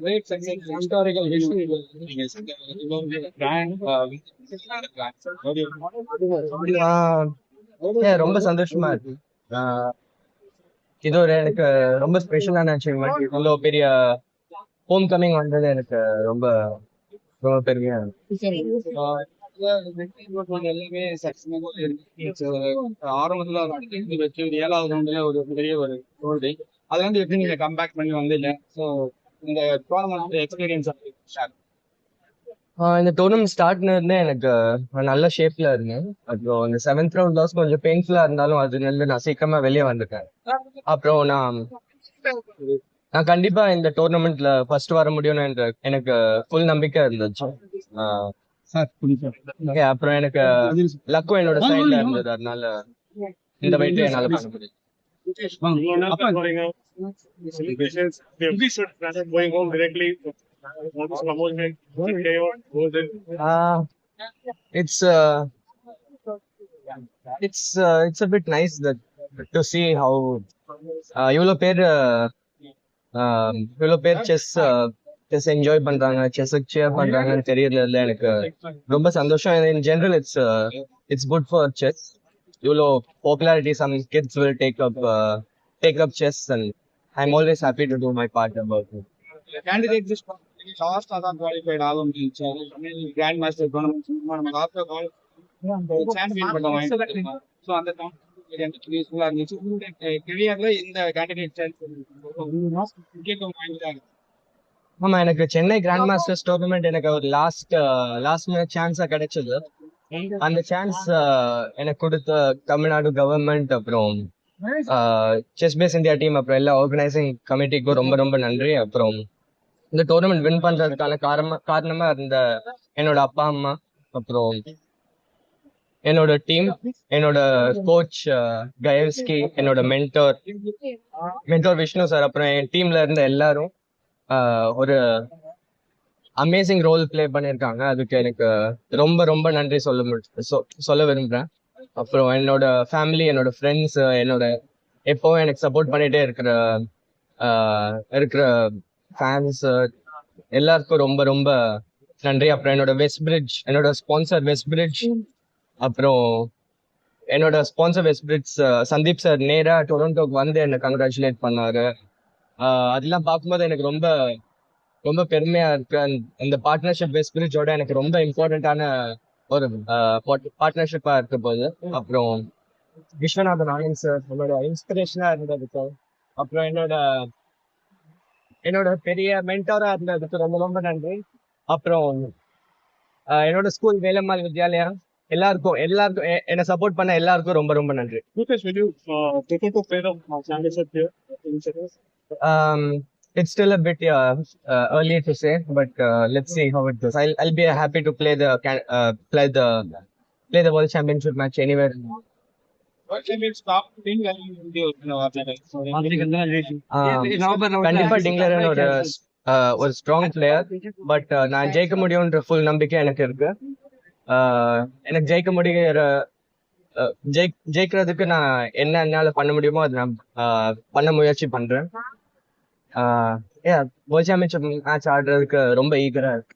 great success, historical history. Brand, uh, ஆஹ் ஏன் ரொம்ப சந்தோஷமா இருக்கு. ஆஹ் இது ஒரு எனக்கு ரொம்ப ஸ்பெஷலான அச்சீவ்மெண்ட் இவ்வளோ பெரிய ஹோம் கமிங் வந்தது எனக்கு ரொம்ப ரொம்ப பெருமையா இருக்கு. uh, இருக்கு. ஆரம்பத்துல வச்சு ஏழாவது ரவுண்ட்ல ஒரு பெரிய ஒரு தோல்வி அது வந்து எப்படி நீங்க கம்பேக் பண்ணி வந்தீங்க? ஸோ இந்த டோர்னமெண்ட் எக்ஸ்பீரியன்ஸ் இந்த டோர்னமெண்ட் இருந்தே எனக்கு நல்ல ஷேப்ல இருந்தேன். அப்புறம் இந்த செவன்த் ரவுண்ட் லாஸ் கொஞ்சம் பெயின்ஃபுல்லா இருந்தாலும் அதுல இருந்து நான் சீக்கிரமா வெளியே வந்துட்டேன். அப்புறம் நான் நான் கண்டிப்பா இந்த டோர்னமெண்ட்ல ஃபர்ஸ்ட் வர முடியும்னு என்ற- எனக்கு ஃபுல் நம்பிக்கை இருந்துச்சு. அப்புறம் எனக்கு லக்கும் என்னோட சைட்ல இருந்தது அதனால இந்த வெயிட் என்னால பண்ண முடியும் celebrations. We should going home directly. Almost promotion. Golden. Uh, it's uh, it's uh, it's a bit nice that to see how uh, இவ்வளோ பேர் uh, um, இவ்வளோ பேர் செஸ் செஸ் என்ஜாய் பண்றாங்க செஸ்ஸுக்கு சேர் பண்றாங்கன்னு தெரியறதுல எனக்கு ரொம்ப சந்தோஷம் in general it's it's good for chess இவ்வளோ popularity some kids will take up take up chess and I am always happy to do my part about candidate list லாஸ்டா தான் qualified ஆக முடிஞ்சுச்சு கிராண்ட் மாஸ்டர் டோர்னமெண்ட் நம்ம லாஸ்டா champion பண்ண வாங்கிருக்கோம் so அந்த எனக்கு யூஸ்ஃபுல்லா இருந்துச்சு இந்த கெரியர்ல இந்த கேண்டிடேட் முக்கியத்துவம் வாங்கிட்டாங்க ஆமா எனக்கு சென்னை கிராண்ட் மாஸ்டர்ஸ் டோர்னமெண்ட் எனக்கு ஒரு லாஸ்ட் லாஸ்ட் மினிட் சான்ஸா கிடைச்சது. அந்த சான்ஸ் எனக்கு கொடுத்த தமிழ்நாடு கவர்மெண்ட் அப்புறம் செஸ் பேஸ் இந்தியா டீம் அப்புறம் எல்லா ஆர்கனைசிங் கமிட்டிக்கும் ரொம்ப ரொம்ப நன்றி. அப்புறம் இந்த டோர்னமெண்ட் வின் பண்றதுக்கான காரணமா காரணமா இருந்த என்னோட அப்பா அம்மா அப்புறம் என்னோட டீம் என்னோட கோச் கயவ்ஸ்கி என்னோட மென்டோர் மென்டோர் விஷ்ணு சார் அப்புறம் என் டீம்ல இருந்த எல்லாரும் ஒரு அமேசிங் ரோல் பிளே பண்ணியிருக்காங்க அதுக்கு எனக்கு ரொம்ப ரொம்ப நன்றி சொல்ல மு- சொல்ல விரும்புறேன். அப்புறம் என்னோட ஃபேமிலி என்னோட ஃப்ரெண்ட்ஸ் என்னோட எப்பவும் எனக்கு சப்போர்ட் பண்ணிட்டே இருக்கிற இருக்கிற ஃபேன்ஸ் எல்லாருக்கும் ரொம்ப ரொம்ப நன்றி. அப்புறம் என்னோட வெஸ்ட் பிரிட்ஜ் என்னோட ஸ்பான்சர் வெஸ்ட் பிரிட்ஜ் அப்புறம் என்னோட sponsor West Bridge Sandeep sir நேரா டொரண்டோக்கு வந்து என்னை கங்க்ராச்சுலேட் பண்ணாரு. அதெல்லாம் பார்க்கும்போது எனக்கு ரொம்ப ரொம்ப பெருமையா இருக்கு. இந்த பார்ட்னர்ஷிப் வெஸ்ட் பிரிட்ஜோட எனக்கு ரொம்ப இம்பார்ட்டன்டான ஒரு பார்ட்னர்ஷிப்பா இருக்க போகுது அப்புறம் விஸ்வநாதன் ஆனந்த் சார் என்னோட இன்ஸ்பிரேஷனா இருந்ததுக்கு அப்புறம் என்னோட என்னோட பெரிய மென்டாரா இருந்ததுக்கு ரொம்ப ரொம்ப நன்றி. அப்புறம் என்னோட ஸ்கூல் வேலம்மாள் வித்யாலயா எல்லாருக்கும் எல்லாருக்கும் என்னை சப்போர்ட் பண்ண எல்லாருக்கும் ரொம்ப ரொம்ப நன்றி. Uh, uh? Um, it's still a bit uh, uh, early to say, but uh, let's see how it goes. I'll I'll be happy to play the uh, play the play the world championship match anywhere. Um, கண்டிப்பா டிங்லரன் ஒரு uh, ஒரு strong player but நான் ஜெயிக்க முடியும்ன்ற full நம்பிக்கை எனக்கு இருக்கு Uh, எனக்கு ஜெயிக்க முடிகிற uh, ஜெயிக் ஜெயிக்கிறதுக்கு நான் என்ன என்னால பண்ண முடியுமோ அதை நான் uh, பண்ண முயற்சி பண்றேன் வேர்ல்ட் சாம்பியன்ஷிப் மேட்ச் ஆடுறதுக்கு ரொம்ப ஈகரா இருக்கு